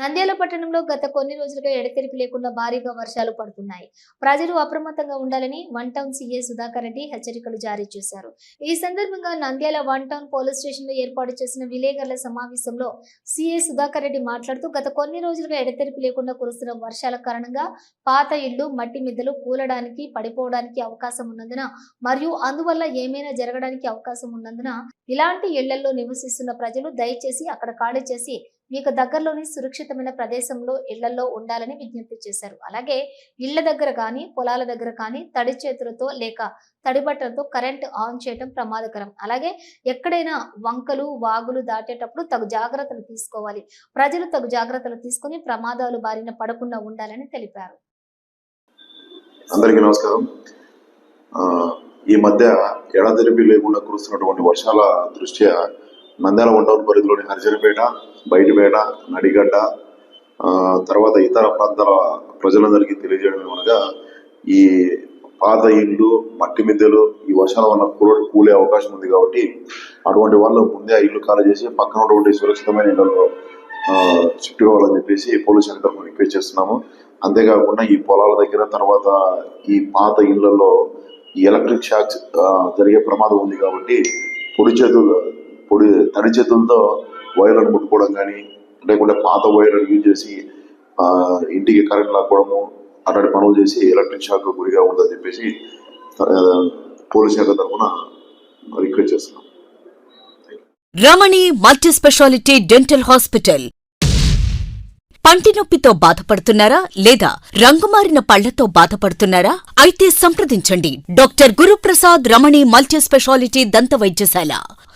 నంద్యాల పట్టణంలో గత కొన్ని రోజులుగా ఎడతెరిపి లేకుండా భారీగా వర్షాలు పడుతున్నాయి. ప్రజలు అప్రమత్తంగా ఉండాలని one town CA Sudhakar Reddy హెచ్చరికలు జారీ చేశారు. ఈ సందర్భంగా నంద్యాల వన్ టౌన్ పోలీస్ స్టేషన్లో ఏర్పాటు చేసిన విలేకరుల సమావేశంలో సీఏ సుధాకర్ రెడ్డి మాట్లాడుతూ గత కొన్ని రోజులుగా ఎడతెరిపి లేకుండా కురుస్తున్న వర్షాల కారణంగా పాత ఇళ్ళు మట్టి మిద్దలు కూలడానికి పడిపోవడానికి అవకాశం ఉన్నందున మరియు అందువల్ల ఏమైనా జరగడానికి అవకాశం ఉన్నందున ఇలాంటి ఇళ్ళలో నివసిస్తున్న ప్రజలు దయచేసి అక్కడ ఖాళీ చేసి మీకు దగ్గరలోని సురక్షితమైన ప్రదేశంలో ఇళ్ళలో ఉండాలని విజ్ఞప్తి చేశారు. అలాగే ఇళ్ళ దగ్గర కానీ పొలాల దగ్గర కానీ తడి చేతులతో లేక తడి బట్టలతో కరెంట్ ఆన్ చేయడం ప్రమాదకరం. అలాగే ఎక్కడైనా వంకలు వాగులు దాటేటప్పుడు తగు జాగ్రత్తలు తీసుకోవాలి. ప్రజలు తగు జాగ్రత్తలు తీసుకుని ప్రమాదాలు బారిన పడకుండా ఉండాలని తెలిపారు. అందరికీ నమస్కారం. ఈ మధ్య ఎడతెరిపి లేకుండా కురుస్తున్నటువంటి వర్షాల దృష్ట్యా నంద్యాల వంటౌన్ పరిధిలోని హరిజనపేట బయటపేట నడిగడ్డ తర్వాత ఇతర ప్రాంతాల ప్రజలందరికీ తెలియజేయడం ఏమనగా ఈ పాత ఇండ్లు మట్టి మిద్దెలు ఈ వర్షాల వల్ల కూల కూలే అవకాశం ఉంది కాబట్టి అటువంటి వాళ్ళు ముందే ఆ ఇల్లు ఖాళీ చేసి పక్కన ఉన్నటువంటి సురక్షితమైన ఇళ్ళలో షిఫ్ట్ కావాలని చెప్పేసి పోలీస్ శాఖ తరఫున రిక్వెస్ట్ చేస్తున్నాము. అంతేకాకుండా ఈ పొలాల దగ్గర తర్వాత ఈ పాత ఇళ్ళలో ఈ ఎలక్ట్రిక్ షాక్స్ జరిగే ప్రమాదం ఉంది కాబట్టి పొడి చేతులు పొడి తడి చేతులతో వైర్లను ముట్టుకోవడం కానీ లేకుంటే పాత వైర్లను యూజ్ చేసి ఇంటికి కరెంట్ లాక్కోవడము అట్లాంటి పనులు చేసి ఎలక్ట్రిక్ షాక్ గురిగా ఉందని చెప్పేసి పోలీస్ శాఖ తరఫున రిక్వెస్ట్ చేస్తున్నాం. Ramani multi speciality dental hospital. పంటి నొప్పితో బాధపడుతున్నారా లేదా రంగుమారిన పళ్ళతో బాధపడుతున్నారా? అయితే సంప్రదించండి. Doctor Guruprasad Ramani multi speciality దంత వైద్యశాల.